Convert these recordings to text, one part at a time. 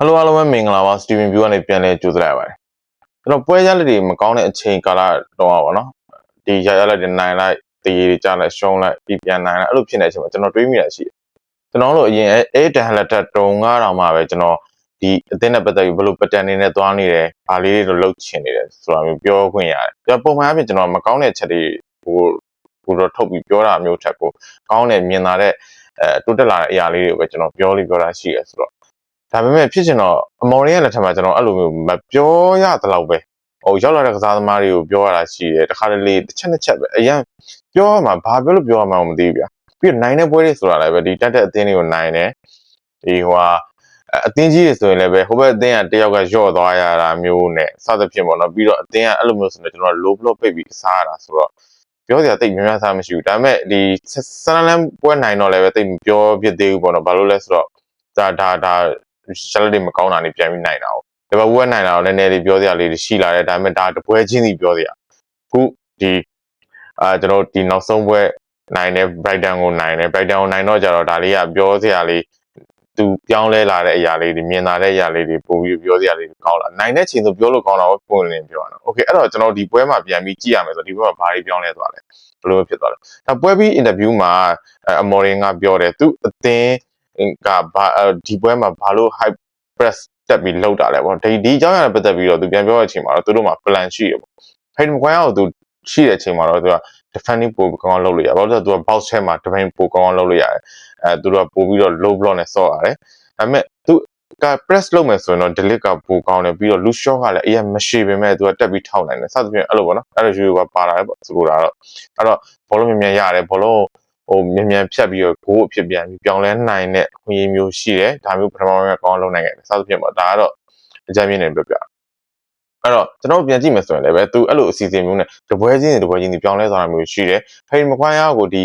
Hello အားလုံးပဲမင်္ဂလာပါ Steven View ကနေပြန်လဲကြိုဆိုလိုက်ပါတယ်ကျွန်တော်ပွဲရလက်တွေမကောင်းတဲ့အချိန်ကာလတော့ပါတော့ဒီရရလက်တွေနိုင်လိုက်တည်ရည်ကြလိုက်ရှုံးလိုက်ပြီးပြန်နိုင်လိုက်အဲ့လိုဖြစ်နေတဲ့အချိန်မှာကျွန်တော်တွေးမိတာရှိတယ်ကျွန်တော်တို့အရင်အဲတန်ဟလက်တက်တုံကတော့မှပဲကျွန်တော်ဒီအသင်းနဲ့ပတ်သက်ပြီးဘယ်လိုပတန်နေနဲ့သွားနေတယ်ဘာလေးတွေလှုပ်ချင်နေတယ်ဆိုတာမျိုးပြောခွင့်ရတယ်ကျွန်တော်ပုံမှန်အဖြစ်ကျွန်တော်မကောင်းတဲ့ချက်တွေဟိုဟိုတော့ထုတ်ပြီးပြောတာမျိုးထက်ကိုကောင်းတဲ့မြင်လာတဲ့အဲတိုးတက်လာတဲ့အရာလေးတွေကိုပဲကျွန်တော်ပြောလို့ပြောတာရှိရဆိုတော့ ဒါပေမဲ့ဖြစ်ချင်တော့အမော်ရင်းရဲ့လက်ထက်မှာကျွန်တော်အဲ့လိုမျိုးမပြောရသလောက်ပဲဟိုရောက်လာတဲ့ကစားသမားတွေကိုပြောရတာရှိတယ်တခါတလေတစ်ချက်တစ်ချက်ပဲအရင်ပြောရမှာဘာပြောလို့ပြောရမှာမသိဘူးဗျာပြီးတော့နိုင်တဲ့ပွဲတွေဆိုတာလည်းပဲဒီတက်တဲ့အသင်းတွေကိုနိုင်တယ်ဒီဟိုဟာအသင်းကြီးတွေဆိုရင်လည်းပဲဟိုဘက်အသင်းကတယောက်ကယော့သွားရတာမျိုးနဲ့စသဖြင့်ပေါ့နော်ပြီးတော့အသင်းကအဲ့လိုမျိုးဆိုတော့ကျွန်တော် low block ပိတ်ပြီးစားရတာဆိုတော့ပြောစရာတိတ်များများစားမရှိဘူးဒါပေမဲ့ဒီဆန်လန်ပွဲနိုင်တော့လည်းပဲတိတ်ပြောဖြစ်သေးဘူးပေါ့နော်ဘာလို့လဲဆိုတော့ဒါဒါဒါ ရှက်လက်တွေမကောင်းတာနေပြန်ပြီးနိုင်တာ哦လီဗာပူးကနိုင်တာတော့နည်းနည်းလေးပြောစရာလေးရှိလာတယ်ဒါပေမဲ့ဒါတပွဲချင်းစီပြောစရာခုဒီအာကျွန်တော်ဒီနောက်ဆုံးပွဲနိုင်တယ် Brighton ကိုနိုင်တယ် Brighton ကိုနိုင်တော့ကြတော့ဒါလေးကပြောစရာလေးသူပြောင်းလဲလာတဲ့အရာလေးတွေမြင်လာတဲ့အရာလေးတွေပို့ပြီးပြောစရာလေးကောင်းလာနိုင်တဲ့ချိန်ဆိုပြောလို့ကောင်းတာကိုပုံလင်းပြောရအောင် Okay အဲ့တော့ကျွန်တော်ဒီပွဲမှာပြန်ပြီးကြည့်ရမယ်ဆိုဒီဘက်မှာဘာတွေပြောင်းလဲသွားလဲဘယ်လိုဖြစ်သွားလဲဒါပွဲပြီး interview မှာအမော်ရင်ကပြောတယ်သူအသင်း ကဘာဒီပွဲမှာဘာလို့ hype press တက်ပြီးလောက်တာလဲပေါ့ဒီဒီအကြောင်းအရာနဲ့ပတ်သက်ပြီးတော့သူပြန်ပြောတဲ့အချိန်မှာတော့သူတို့မှာ plan ရှိရပေါ့ဟိုင်မကွိုင်းအောင်သူရှိတဲ့အချိန်မှာတော့သူက defending ပိုကောင်းအောင်လုပ်လို့ရဘာလို့လဲဆိုတော့သူက box ထဲမှာ defending ပိုကောင်းအောင်လုပ်လို့ရတယ်အဲသူတို့ကပို့ပြီးတော့ low block နဲ့ဆော့ရတယ်ဒါပေမဲ့သူက press လုပ်မယ်ဆိုရင်တော့ delete ကပိုကောင်းတယ်ပြီးတော့ loose shot ကလည်းအရင်မရှိပေမဲ့သူကတက်ပြီးထောက်နိုင်တယ်စသဖြင့်အဲ့လိုပေါ့နော်အဲ့လိုယူကပါလာတယ်ပေါ့ဆိုလိုတာတော့အဲ့တော့ဘောလုံးမြန်မြန်ရတယ်ဘောလုံး ဟိုမြန်မြန်ဖြတ်ပြီးတော့ဂိုးအဖြစ်ပြန်ပြီးပြောင်းလဲနိုင်တဲ့ခွင့်ရမျိုးရှိတယ်ဒါမျိုးပထမပိုင်းကကောင်းလုပ်နိုင်ခဲ့တယ်စသဖြင့်ပေါ့ဒါကတော့အကြမ်းမြင်နေပြပြအဲ့တော့ကျွန်တော်ပြန်ကြည့်မယ်ဆိုရင်လည်းပဲသူအဲ့လိုအစီအစဉ်မျိုးနဲ့တပွဲချင်းစီတပွဲချင်းစီပြောင်းလဲသွားတာမျိုးရှိတယ်ဖိမခွိုင်းအားကိုဒီ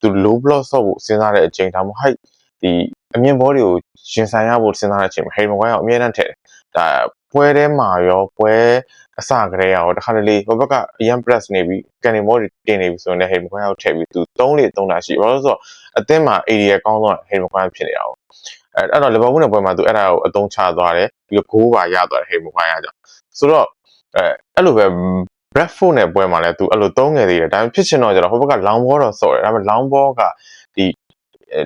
သူ low block ဆော့ဖို့စဉ်းစားတဲ့အချိန်ဒါမှမဟုတ်ဒီအမြင့်ဘောတွေကိုရှင်ဆိုင်ရဖို့စဉ်းစားတဲ့အချိန်မှာဟိမကွိုင်းအောင်အမြဲတမ်းထည့်တယ်ဒါပွဲထဲမှာရောပွဲ အစကတည်းကရောတခါတလေဟိုဘက်ကအရန် press နေပြီးကန်နေမောတွေတင်နေပြီဆိုရင်လည်းဟိမကွိုင်းအောင်ထည့်ပြီးသူ3လေ3တာရှိဘာလို့ဆိုတော့အသင်းမှာ area ကောင်းတော့ဟိမကွိုင်းဖြစ်နေတာပေါ့အဲအဲ့တော့လီဗာပူးနဲ့ပွဲမှာသူအဲ့ဒါကိုအသုံးချသွားတယ်ပြီးတော့ဂိုးပါရသွားတယ်ဟိမကွိုင်းရကြဆိုတော့အဲအဲ့လိုပဲ Bradford နဲ့ပွဲမှာလည်းသူအဲ့လိုသုံးငယ်သေးတယ်ဒါပေမဲ့ဖြစ်ချင်တော့ကျတော့ဟိုဘက်က long ball တော့ဆော့တယ်ဒါပေမဲ့ long ball ကဒီ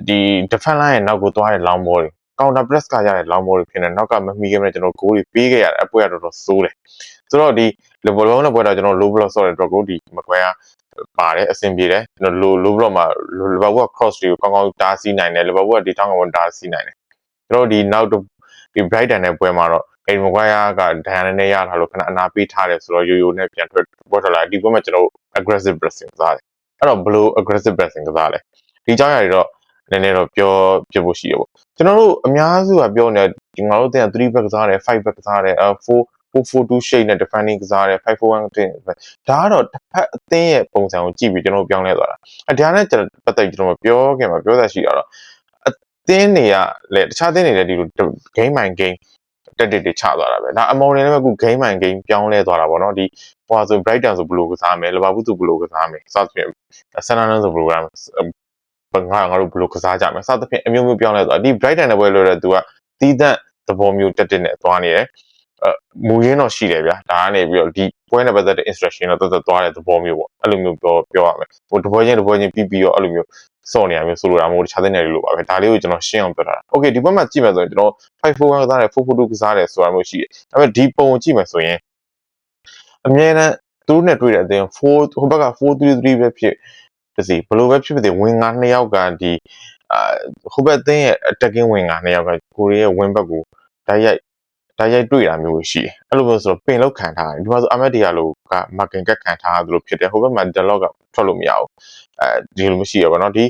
ဒီ defense line ရဲ့နောက်ကိုသွားတဲ့ long ball တွေ counter press ကရတဲ့ long ball တွေဖြစ်နေနောက်ကမမီခဲ့မဲ့ကျွန်တော် goal တွေပေးခဲ့ရတယ်အပွဲကတော့တော်ဆိုးတယ် ဆိုတော့ဒီ level လုံးနဲ့ပွဲတော့ကျွန်တော် low block ဆော့တဲ့ goal ဒီမကွဲကပါတယ်အဆင်ပြေတယ်ကျွန်တော် low low block မှာ Liverpool က cross တွေကိုကောင်းကောင်းတားဆီးနိုင်တယ် Liverpool ကဒီထောင်းကောင်တားဆီးနိုင်တယ်ကျွန်တော်ဒီနောက်ဒီ Brighton နဲ့ပွဲမှာတော့အိမ်မကွာရကဒဏ်ရာနဲ့ရထားလို့ခဏအနာပေးထားတယ်ဆိုတော့ယိုယိုနဲ့ပြန်ထွက်ပေါ်ထွက်လာဒီပွဲမှာကျွန်တော် aggressive pressing ကစားတယ်အဲ့တော့ဘယ်လို aggressive pressing ကစားလဲဒီအကြောင်းအရာတွေတော့နည်းနည်းတော့ပြောပြဖို့ရှိရပေါ့ကျွန်တော်တို့အများစုကပြောနေဒီငါတို့တင်3 back ကစားတယ်5 back ကစားတယ်4 442 shade နဲ့ defending ကစားတယ်541တင်ဒါကတော့တစ်ဖက်အသင်းရဲ့ပုံစံကိုကြည့်ပြီးကျွန်တော်ပြောင်းလဲသွားတာအဲဒါနဲ့ပတ်သက်ပြီးကျွန်တော်ပြောခင်မှာပြောတာရှိတာတော့အသင်းတွေကလည်းတခြားသင်းတွေလည်းဒီလို game mind game တက်တက်တွေချသွားတာပဲဒါအမော်နေလည်းအခု game mind game ပြောင်းလဲသွားတာပေါ့နော်ဒီဟိုဆို Brighton ဆိုဘယ်လိုကစားမယ်လီဗာပူးဆိုဘယ်လိုကစားမယ်စသဖြင့်ဆန်နာနန်ဆို program ငါငါတို့ဘယ်လိုကစားကြမလဲစသဖြင့်အမျိုးမျိုးပြောင်းလဲသွားဒီ Brighton နဲ့ပွဲလို့တဲ့သူကတီးသန့်သဘောမျိုးတက်တက်နဲ့သွားနေတယ်အ မူရင်းတော့ရှိတယ်ဗျာဒါကနေပြီးတော့ဒီပွဲနဲ့ပတ်သက်တဲ့ instruction တော့တော်တော်သွားတဲ့သဘောမျိုးပေါ့အဲ့လိုမျိုးပြောပြောရမယ်ဟိုတပွဲချင်းတပွဲချင်းပြီးပြီးတော့အဲ့လိုမျိုးစော့နေရမျိုးဆိုလိုတာမဟုတ်တခြားတဲ့နေတွေလိုပါပဲဒါလေးကိုကျွန်တော်ရှင်းအောင်ပြောထားတာ okay ဒီဘက်မှာကြည့်မယ်ဆိုရင်ကျွန်တော်541ကစားတယ်442ကစားတယ်ဆိုတာမျိုးရှိတယ်ဒါပေမဲ့ဒီပုံကိုကြည့်မယ်ဆိုရင်အမြဲတမ်းသူတို့နဲ့တွေ့တဲ့အတင်း4ဟိုဘက်က433ပဲဖြစ်ပါစေဘယ်လိုပဲဖြစ်ပါစေဝင်ငါနှစ်ယောက်ကဒီအာဟိုဘက်အတင်းရဲ့ attacking ဝင်ငါနှစ်ယောက်ကကိုရီးယား win back ကိုတိုက်ရိုက် တိုက်ရိုက်တွေ့တာမျိုးရှိတယ်အဲ့လိုမျိုးဆိုတော့ပင်လောက်ခံထားတယ်ဒီမှာဆိုအမက်ဒီယာလိုကမာကင်ကတ်ခံထားတယ်လို့ဖြစ်တယ်ဟိုဘက်မှာ dialogue ကထွက်လို့မရဘူးအဲဒီလိုမရှိရပါတော့ဒီ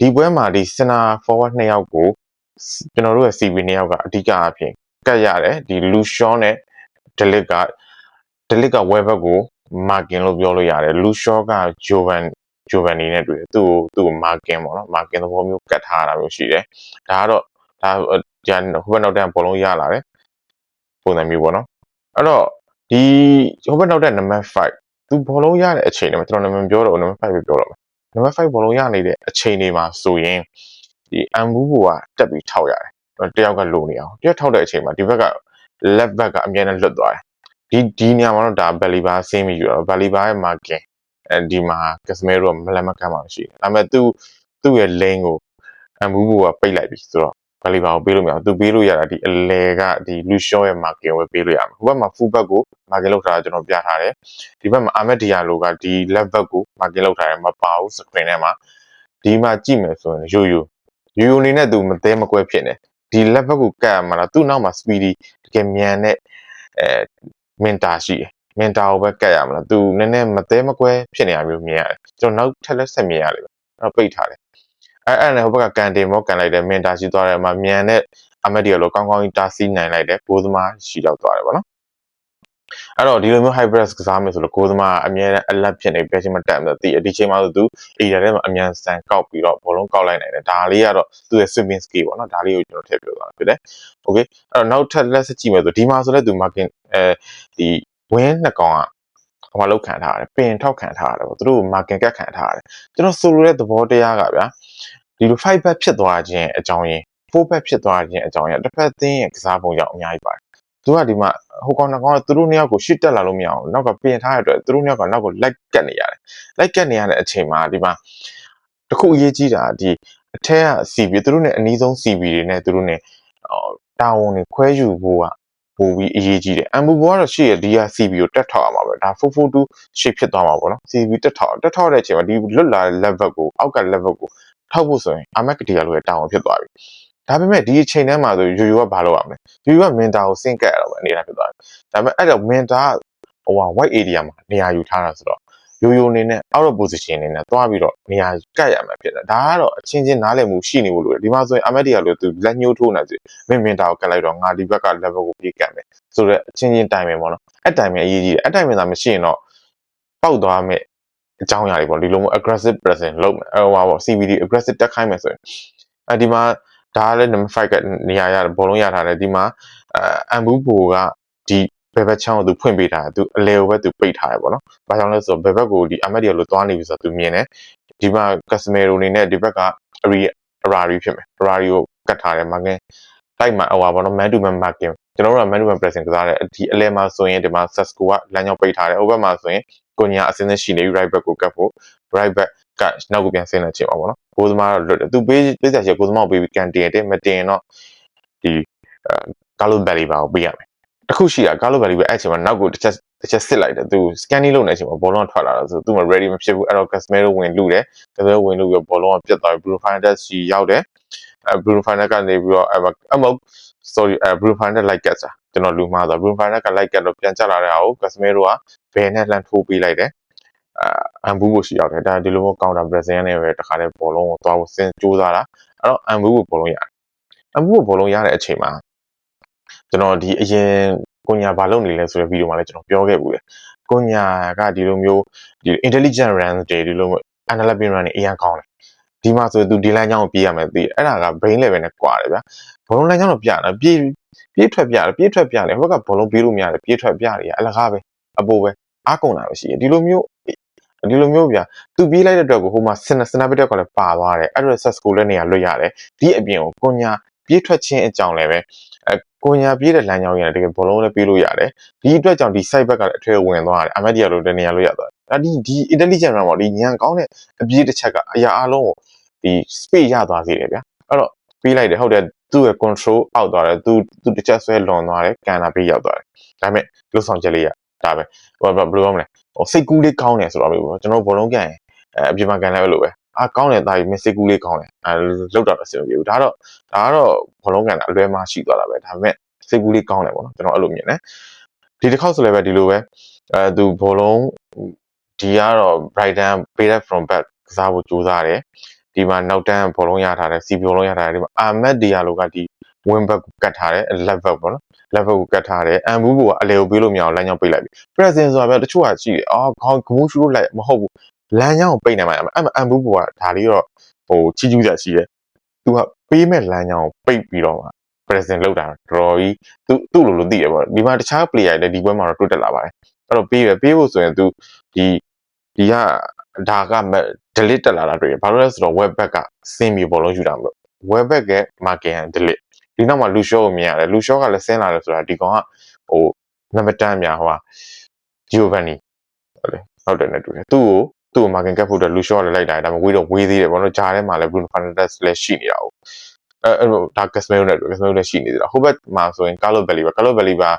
ဒီပွဲမှာဒီ center forward နှစ်ယောက်ကိုကျွန်တော်တို့ရဲ့ CV နှစ်ယောက်ကအဓိကအဖြစ်ကတ်ရတယ်ဒီ Lucian နဲ့ Delic က Delic က web ကို marking လို့ပြောလို့ရတယ် Lucian က Jovan Giovanni နဲ့တွေ့တယ်သူ့ကိုသူ့ကို marking ပေါ့နော် marking သဘောမျိုးကတ်ထားတာမျိုးရှိတယ်ဒါကတော့ဒါဒီဟိုဘက်နောက်တန်းဘောလုံးရလာတယ် ပုံစံမျိုးပေါ့နော်အဲ့တော့ဒီဟိုဘက်နောက်တန်းနံပါတ်5သူဘောလုံးရတဲ့အချိန်တွေမှာကျွန်တော်နံပါတ်ပြောတော့နံပါတ်5ပဲပြောတော့မယ်နံပါတ်5ဘောလုံးရနေတဲ့အချိန်တွေမှာဆိုရင်ဒီအမ်ဘူဘူကတက်ပြီးထောက်ရတယ်တယောက်ကလိုနေအောင်တယောက်ထောက်တဲ့အချိန်မှာဒီဘက်က left back ကအမြဲတမ်းလွတ်သွားတယ်ဒီဒီနေရာမှာတော့ဒါ belly bar ဆင်းပြီးယူတော့ belly bar ရဲ့ marking အဲဒီမှာ Casemiro မလက်မကမ်းပါရှိတယ်ဒါပေမဲ့သူသူ့ရဲ့ lane ကိုအမူဘူကပိတ်လိုက်ပြီဆိုတော့ belly bar ကိုပေးလို့မရဘူးသူပေးလို့ရတာဒီအလဲကဒီ Lucio ရဲ့ marking ကိုပဲပေးလို့ရမှာဟိုဘက်မှာ full back ကို marking လောက်ထားတာကျွန်တော်ပြထားတယ်ဒီဘက်မှာ Ahmed Diallo ကဒီ left back ကို marking လောက်ထားတယ်မပါဘူး screen ထဲမှာဒီမှာကြည့်မယ်ဆိုရင်ရိုးရိုးရိုးရိုးအနေနဲ့သူမသေးမကွဲဖြစ်နေဒီ left back ကိုကတ်ရမှာလားသူ့နောက်မှာ speedy တကယ်မြန်တဲ့အဲမင်တာရှိတယ်မင်တာကိုပဲကတ်ရမလားသူနည်းနည်းမသေးမကွဲဖြစ်နေတာမျိုးမြင်ရတယ်ကျွန်တော်နောက်ထပ်လက်ဆက်မြင်ရတယ်အဲ့ပိတ်ထားတယ် အဲ့အဲ့နဲ့ဟိုဘက်ကကန်တင်မောကန်လိုက်တယ်မင်တာရှိသွားတယ်အမှမြန်တဲ့အမက်ဒီယလိုကောင်းကောင်းကြီးတားဆီးနိုင်လိုက်တယ်ဘိုးသမားရှိတော့သွားတယ်ဗောနော်အဲ့တော့ဒီလိုမျိုး hybrid ကစားမယ်ဆိုလို့ကိုယ်သမားအမြဲတမ်းအလက်ဖြစ်နေပြချင်းမတက်ဘူးဒီဒီချိန်မှာဆိုသူ area ထဲမှာအမြန်စံကောက်ပြီးတော့ဘောလုံးကောက်လိုက်နိုင်တယ်ဒါလေးကတော့သူ့ရဲ့ swimming skill ပေါ့နော်ဒါလေးကိုကျွန်တော်ထည့်ပြောသွားတာဖြစ်တယ် okay အဲ့တော့နောက်ထပ်လက်စကြည့်မယ်ဆိုဒီမှာဆိုလဲသူ marking အဲဒီ win နှစ်ကောင်က ဟိုမှာလောက်ခံထားရတယ်ပင်ထောက်ခံထားရတယ်ပေါ့သူတို့ marking ကတ်ခံထားရတယ်ကျွန်တော်ဆိုလိုတဲ့သဘောတရားကဗျာဒီလို five back ဖြစ်သွားခြင်းအကြောင်းရင်း four back ဖြစ်သွားခြင်းအကြောင်းရင်းတစ်ဖက်သင်းရဲ့ကစားပုံကြောင့်အများကြီးပါတယ်သူကဒီမှာဟိုကောင်နှကောင်ကသူတို့နှစ်ယောက်ကိုရှစ်တက်လာလို့မရအောင်နောက်ကပြင်ထားရတဲ့အတွက်သူတို့နှစ်ယောက်ကနောက်ကိုလိုက်ကတ်နေရတယ်လိုက်ကတ်နေရတဲ့အချိန်မှာဒီမှာတခုအရေးကြီးတာဒီအထက်က CB သူတို့နဲ့အနည်းဆုံး CB တွေနဲ့သူတို့နဲ့တာဝန်တွေခွဲယူဖို့က ပိုပြီးအရေးကြီးတယ်အမ်ဘူဘောကတော့ရှေ့ရဒီဟာ CB ကိုတက်ထောက်ရမှာပဲဒါ442ရှေ့ဖြစ်သွားမှာပေါ့နော် CB တက်ထောက်တက်ထောက်တဲ့အချိန်မှာဒီလွတ်လာတဲ့ level ကိုအောက်က level ကိုထောက်ဖို့ဆိုရင်အာမက်ကတီယာလိုရဲ့တာဝန်ဖြစ်သွားပြီဒါပေမဲ့ဒီအချိန်ထဲမှာဆိုယူယူကဘာလုပ်ရမလဲယူယူကမင်တာကိုစင့်ကတ်ရတော့ပဲနေတာဖြစ်သွားတယ်ဒါပေမဲ့အဲ့တော့မင်တာကဟိုဟာ white area မှာနေရာယူထားတာဆိုတော့ ရိုးရိုးအနေနဲ့ out of position အနေနဲ့သွားပြီးတော့နေရာကတ်ရမှာဖြစ်တယ်ဒါကတော့အချင်းချင်းနားလည်မှုရှိနေဖို့လိုတယ်ဒီမှာဆိုရင်အမက်ဒီယာလို့သူလက်ညှိုးထိုးနေစီမင်းမင်တာကိုကတ်လိုက်တော့ငါဒီဘက်က level ကိုပြေးကတ်မယ်ဆိုတော့အချင်းချင်းတိုင်မယ်ပေါ့နော်အဲ့တိုင်မယ်အရေးကြီးတယ်အဲ့တိုင်မယ်သာမရှိရင်တော့ပောက်သွားမယ်အကြောင်းအရာတွေပေါ့ဒီလိုမျိုး aggressive pressing လုပ်မယ်ဟိုပါပေါ့ CVD aggressive တက်ခိုင်းမယ်ဆိုရင်အဲဒီမှာဒါကလည်း number 5ကနေရာရဘောလုံးရထားတယ်ဒီမှာအမ်ဘူးဘူကဒီ ဘယ်ဘက်ချောင်းကိုသူဖွင့်ပေးထားတယ်သူအလဲကိုပဲသူပိတ်ထားတယ်ပေါ့နော်။ဘာကြောင့်လဲဆိုတော့ဘယ်ဘက်ကိုဒီအမက်ဒီလိုသွားနေပြီဆိုတော့သူမြင်တယ်။ဒီမှာ customer အနေနဲ့ဒီဘက်ကအရီအရာရီဖြစ်မယ်။အရာရီကိုကတ်ထားတယ်မကင်းတိုက်မှာဟိုပါပေါ့နော် man to man marking ကျွန်တော်တို့က man to man pressing ကစားတယ်ဒီအလဲမှာဆိုရင်ဒီမှာ Sasco ကလမ်းကြောင်းပိတ်ထားတယ်ဟိုဘက်မှာဆိုရင်ကိုညာအစင်းစရှိနေပြီ right back ကိုကတ်ဖို့ right back ကနောက်ကိုပြန်ဆင်းနေချင်ပါဘောနော်။ကိုသမားတော့လွတ်တယ်သူပေးပေးစရာရှိကိုသမားကိုပေးပြီးကန်တင်တယ်မတင်တော့ဒီကာလိုဘယ်လီဘာကိုပေးရမယ် တခုရှိတာကာလိုဘယ်လီပဲအဲ့ချိန်မှာနောက်ကိုတစ်ချက်တစ်ချက်စစ်လိုက်တယ်သူ scanning လုပ်နေတဲ့အချိန်မှာဘောလုံးကထွက်လာတာဆိုသူမ ready မဖြစ်ဘူးအဲ့တော့ Casemiro ဝင်လူတယ် Casemiro ဝင်လူပြီးဘောလုံးကပြတ်သွားပြီ Bruno Fernandes စီရောက်တယ်အဲ Bruno Fernandes ကနေပြီးတော့အဲ့အမဟုတ် sorry အဲ Bruno Fernandes like ကတ်စာကျွန်တော်လူမှားသွား Bruno Fernandes က like ကတ်တော့ပြန်ချက်လာတဲ့ဟာကို Casemiro ကဘယ်နဲ့လှမ်းထိုးပေးလိုက်တယ်အမ်ဘူကိုရှိရောက်တယ်ဒါဒီလိုမျိုး counter pressing နဲ့ပဲတခါတည်းဘောလုံးကိုသွားဖို့စဉ်းကြိုးစားတာအဲ့တော့အမ်ဘူကိုဘောလုံးရတယ်အမ်ဘူကိုဘောလုံးရတဲ့အချိန်မှာ ကျွန်တော်ဒီအရင်ကိုညာဘာလုပ်နေလဲဆိုတဲ့ဗီဒီယိုမှာလည်းကျွန်တော်ပြောခဲ့ဘူးလေကိုညာကဒီလိုမျိုးဒီ intelligent runs တွေဒီလိုမျိုး analyzing run တွေအရင်ကောင်းတယ်ဒီမှာဆိုသူဒီလမ်းကြောင်းကိုပြေးရမယ်သိတယ်အဲ့ဒါက brain level နဲ့ကွာတယ်ဗျာဘောလုံးလမ်းကြောင်းတော့ပြတာပြေးပြေးထွက်ပြတယ်ပြေးထွက်ပြတယ်ဟိုဘက်ကဘောလုံးပြေးလို့မရတယ်ပြေးထွက်ပြတယ်အလကားပဲအပိုးပဲအားကုန်တာပဲရှိတယ်ဒီလိုမျိုးဒီလိုမျိုးဗျာသူပြေးလိုက်တဲ့အတွက်ကိုဟိုမှာစနစနဘက်တက်ကလည်းပါသွားတယ်အဲ့တော့ set score လည်းနေရာလွတ်ရတယ်ဒီအပြင်ကိုကိုညာပြေးထွက်ခြင်းအကြောင်းလည်းပဲအဲ ကိုညာပြေးတဲ့လမ်းကြောင်းရတကယ်ဘောလုံးလည်းပြေးလို့ရတယ်ဒီအတွက်ကြောင့်ဒီ site back ကလည်းအထွေဝင်သွားတယ်အမက်ဒီယာလိုတနေရာလို့ရသွားတယ်ဒီဒီ intelligent run ပေါ့ဒီညံကောင်းတဲ့အပြေးတစ်ချက်ကအရာအလုံးကိုဒီ space ရသွားစေတယ်ဗျာအဲ့တော့ပြေးလိုက်တယ်ဟုတ်တယ်သူ့ရဲ့ control အောက်သွားတယ်သူသူတစ်ချက်ဆွဲလွန်သွားတယ်ကန်တာပြေးရောက်သွားတယ်ဒါပေမဲ့လှုပ်ဆောင်ချက်လေးရဒါပဲဘယ်လိုပြောမလဲဟိုစိတ်ကူးလေးကောင်းတယ်ဆိုတော့မျိုးကျွန်တော်ဘောလုံးကန်အဲအပြင်မှာကန်လည်းအဲ့လိုပဲ အာကောင်းတယ်တာကြီးမစိတ်ကူးလေးကောင်းတယ်အဲလောက်တော့အဆင်မပြေဘူးဒါတော့ဒါကတော့ဘောလုံးကန်တာအလွဲမှရှိသွားတာပဲဒါပေမဲ့စိတ်ကူးလေးကောင်းတယ်ပေါ့နော်ကျွန်တော်အဲ့လိုမြင်တယ်ဒီတစ်ခေါက်ဆိုလည်းပဲဒီလိုပဲအဲသူဘောလုံးဒီကတော့ Brighton Payback from back ကစားဖို့ကြိုးစားတယ်ဒီမှာနောက်တန်းဘောလုံးရထားတယ်စီဘောလုံးရထားတယ်ဒီမှာအာမက်ဒီယာလိုကဒီ win back ကိုကတ်ထားတယ် left back ပေါ့နော် left back ကိုကတ်ထားတယ်အမ်ဘူးကအလဲကိုပေးလို့မရအောင်လမ်းကြောင်းပိတ်လိုက်ပြီ present ဆိုတာပဲတချို့ကရှိတယ်အော်ခေါင်းဂမူးရှူလို့လိုက်မဟုတ်ဘူး လမ်းကြောင်းကိုပိတ်နေမှာအဲ့အမ်ဘူးကဒါလေးတော့ဟိုချီးကျူးကြရှိတယ်သူကပေးမဲ့လမ်းကြောင်းကိုပိတ်ပြီးတော့မှ present လောက်တာတော်ကြီးသူသူ့လိုလိုသိတယ်ပေါ့ဒီမှာတခြား player တွေလည်းဒီပွဲမှာတော့တွတ်တက်လာပါတယ်အဲ့တော့ပေးရပေးဖို့ဆိုရင်သူဒီဒီကဒါက delete တက်လာတာတွေ့ရဘာလို့လဲဆိုတော့ web back ကစင်းပြီးဘောလုံးယူတာမလို့ web back က market က delete ဒီနောက်မှာလူရှောကိုမြင်ရတယ်လူရှောကလည်းဆင်းလာတယ်ဆိုတာဒီကောင်ကဟိုနံပါတ်တန်းများဟိုဟာဂျီယိုဗန်နီဟုတ်တယ်ဟုတ်တယ်နဲ့တူတယ်သူ့ကို သူ့ကိုမာကင်ကတ်ဖို့အတွက်လူရှောကလည်းလိုက်တာဒါပေမဲ့ဝေးတော့ဝေးသေးတယ်ဘောနော်ဂျားထဲမှာလည်း Bruno Fernandes လည်းရှိနေတာဟုတ်အဲအဲ့လိုဒါကက်စမဲနဲ့တူကက်စမဲလည်းရှိနေသေးတာဟိုဘက်မှာဆိုရင်ကာလိုဘယ်လီပါကာလိုဘယ်လီပါ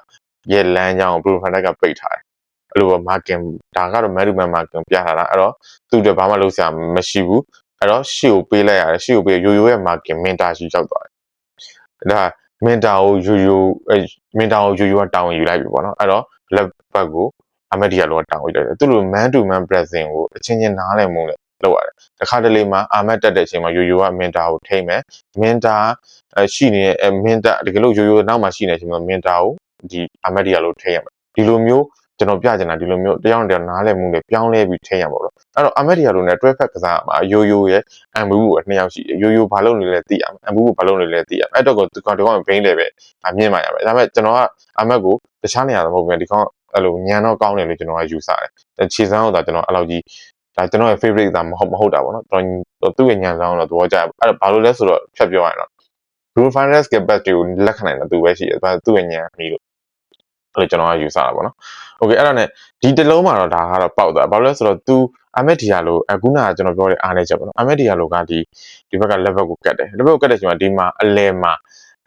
ရဲ့လမ်းကြောင်းကို Bruno Fernandes ကပိတ်ထားတယ်အဲ့လိုမာကင်ဒါကတော့မန်ဒူမန်မာကင်ပြထားတာအဲ့တော့သူ့အတွက်ဘာမှလုပ်စရာမရှိဘူးအဲ့တော့ရှေ့ကိုပေးလိုက်ရတယ်ရှေ့ကိုပေးယိုယိုရဲ့မာကင်မင်တာရှိရောက်သွားတယ်ဒါမင်တာကိုယိုယိုအဲမင်တာကိုယိုယိုကတောင်းယူလိုက်ပြီပေါ့နော်အဲ့တော့လက်ဘက်ကို အမက်ဒီယာလောကတောင်းယူလိုက်တယ်သူတို့ man to man pressing ကိုအချင်းချင်းနားလည်မှုနဲ့လုပ်ရတယ်တခါတလေမှာအာမက်တက်တဲ့အချိန်မှာယိုယိုကမင်တာကိုထိမ့်မယ်မင်တာအရှိနေတဲ့အဲမင်တာတကယ်လို့ယိုယိုနောက်မှာရှိနေတဲ့အချိန်မှာမင်တာကိုဒီအာမက်ဒီယာလောထိမ့်ရမယ်ဒီလိုမျိုးကျွန်တော်ပြချင်တာဒီလိုမျိုးတယောက်နဲ့တယောက်နားလည်မှုနဲ့ပြောင်းလဲပြီးထိမ့်ရမှာပေါ့အဲ့တော့အာမက်ဒီယာလိုနဲ့တွဲဖက်ကစားမှာယိုယိုရဲ့အမ်ဘူကိုနှစ်ယောက်ရှိတယ်ယိုယိုဘာလုပ်နေလဲသိရမယ်အမ်ဘူကိုဘာလုပ်နေလဲသိရမယ်အဲ့တော့ကိုဒီကောင်ဒီကောင်ဘိန်းလေပဲအမြင်မှရမယ်ဒါပေမဲ့ကျွန်တော်ကအမက်ကိုတခြားနေရာတော့မဟုတ်ဘူးဒီကောင် အဲ့လိုညံတော့ကောင်းတယ်လို့ကျွန်တော်ကယူဆတယ်ခြေစမ်းတော့ဒါကျွန်တော်အဲ့လိုကြီးဒါကျွန်တော်ရဲ့ favorite ဒါမဟုတ်မဟုတ်တာပေါ့နော်တော်သူ့ရဲ့ညံစမ်းတော့သဘောကျတယ်အဲ့ဒါဘာလို့လဲဆိုတော့ဖြတ်ပြောရရင်တော့ Bruno Fernandes ကဘက်တွေကိုလက်ခံနိုင်တာသူပဲရှိတယ်ဒါသူ့ရဲ့ညံမီလို့အဲ့လိုကျွန်တော်ကယူဆတာပေါ့နော်။ Okay အဲ့ဒါနဲ့ဒီတစ်လုံးမှာတော့ဒါကတော့ပေါက်သွားဘာလို့လဲဆိုတော့ तू အမက်ဒီယာလိုအခုနကကျွန်တော်ပြောတဲ့အားနေချက်ပေါ့နော်အမက်ဒီယာလိုကဒီဒီဘက်က level ကိုကတ်တယ် level ကိုကတ်တဲ့အချိန်မှာဒီမှာအလဲမှာ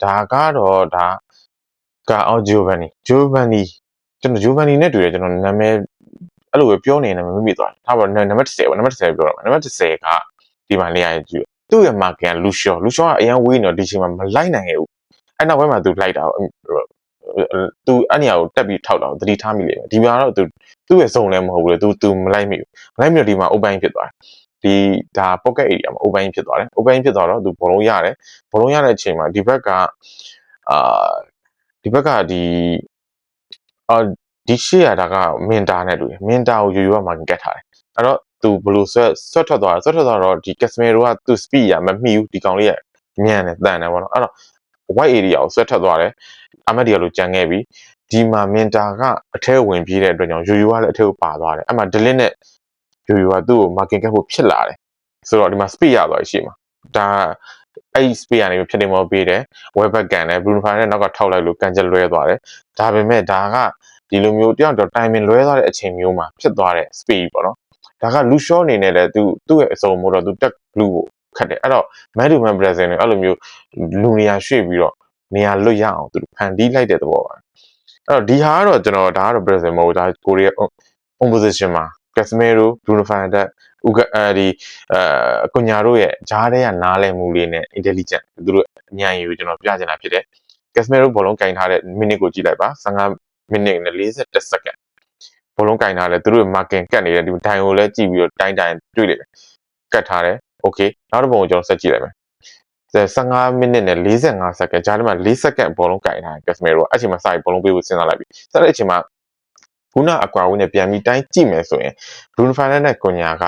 ဒါကတော့ဒါကအော်ဂျိုဗန်နီဂျိုဗန်နီ ကျွန်တော်ဂျိုဗန်နီနဲ့တွေ့တယ်ကျွန်တော်နာမည်အဲ့လိုပဲပြောနေတယ်မမိသွားတယ်။ဒါပေါ့နံပါတ်10ပေါ့နံပါတ်10ပြောတော့မှာနံပါတ်10ကဒီမှာနေရာကြည့်သူ့ရဲ့မာကန်လူရှောလူရှောကအရင်ဝေးနေတော့ဒီချိန်မှာမလိုက်နိုင်ခဲ့ဘူး။အဲ့နောက်ပိုင်းမှာသူလိုက်တာသူအဲ့နေရာကိုတက်ပြီးထောက်တာကိုသတိထားမိလိမ့်မယ်ဒီမှာတော့သူသူ့ရဲ့စုံလည်းမဟုတ်ဘူးလေသူသူမလိုက်မိဘူးမလိုက်မိတော့ဒီမှာ open ဖြစ်သွားတယ်ဒီဒါ pocket area မှာ open ဖြစ်သွားတယ် open ဖြစ်သွားတော့သူဘောလုံးရတယ်ဘောလုံးရတဲ့အချိန်မှာဒီဘက်ကအာဒီဘက်ကဒီ အာဒီရှေ့ရတာကမင်တာနဲ့တူတယ်မင်တာကိုယူယူကမှကတ်ထားတယ်အဲ့တော့သူဘလို့ဆွဲဆွတ်ထွက်သွားတယ်ဆွတ်ထွက်သွားတော့ဒီ Casemiro ကသူ speed ရမမှီဘူးဒီကောင်လေးရမြန်တယ်တန်တယ်ပေါ့နော်အဲ့တော့ white area ကိုဆွဲထွက်သွားတယ်အမတ်ဒီယာလိုကြံခဲ့ပြီးဒီမှာမင်တာကအထဲဝင်ပြေးတဲ့အတွက်ကြောင့်ယူယူကလည်းအထဲကိုပါသွားတယ်အဲ့မှာ delete နဲ့ယူယူကသူ့ကို marking ကတ်ဖို့ဖြစ်လာတယ်ဆိုတော့ဒီမှာ speed ရသွားရှိမှာဒါ အဲ့ speed ကနေဖြစ်နေမောပေးတယ် web back ကန်တယ် Bruno Fernandes နောက်ကထောက်လိုက်လို့ကန်ချက်လွဲသွားတယ်ဒါပေမဲ့ဒါကဒီလိုမျိုးတယောက်တော့ timing လွဲသွားတဲ့အချိန်မျိုးမှာဖြစ်သွားတဲ့ speed ပေါ့နော်ဒါကလူရှော့အနေနဲ့လည်းသူသူ့ရဲ့အစုံမို့တော့သူတက်လူကိုခတ်တယ်အဲ့တော့ man to man pressing တွေအဲ့လိုမျိုးလူနေရာရွှေ့ပြီးတော့နေရာလွတ်ရအောင်သူဖန်တီးလိုက်တဲ့သဘောပါအဲ့တော့ဒီဟာကတော့ကျွန်တော်ဒါကတော့ pressing မဟုတ်ဒါကိုရီးယား opposition မှာ Casemiro Bruno Fernandes ဥကအဲဒီအကွညာတို့ရဲ့ဂျားတဲ့ကနားလည်မှုလေးနဲ့ intelligent သူတို့အញ្ញံယူကျွန်တော်ပြချင်တာဖြစ်တယ် Casemiro ဘောလုံးကင်ထားတဲ့ minute ကိုကြည့်လိုက်ပါ15 minute နဲ့41 second ဘောလုံးကင်ထားတယ်သူတို့ marking ကတ်နေတဲ့ဒီတိုင်ကိုလည်းကြည့်ပြီးတော့တိုင်းတိုင်းတွေ့လိုက်တယ်ကတ်ထားတယ် okay နောက်တစ်ပုံကိုကျွန်တော်ဆက်ကြည့်လိုက်မယ်15မိနစ်နဲ့45စက္ကန့်ကြားထဲမှာ4စက္ကန့်ဘောလုံးကင်ထားတယ် Casemiro အဲ့ချိန်မှာစာရီဘောလုံးပေးဖို့စဉ်းစားလိုက်ပြီဆက်တဲ့အချိန်မှာ ခုနအကွာဝင်းနဲ့ပြန်ပြီးတိုင်းကြည့်မယ်ဆိုရင် Bruno Fernandes နဲ့ကွန်ညာက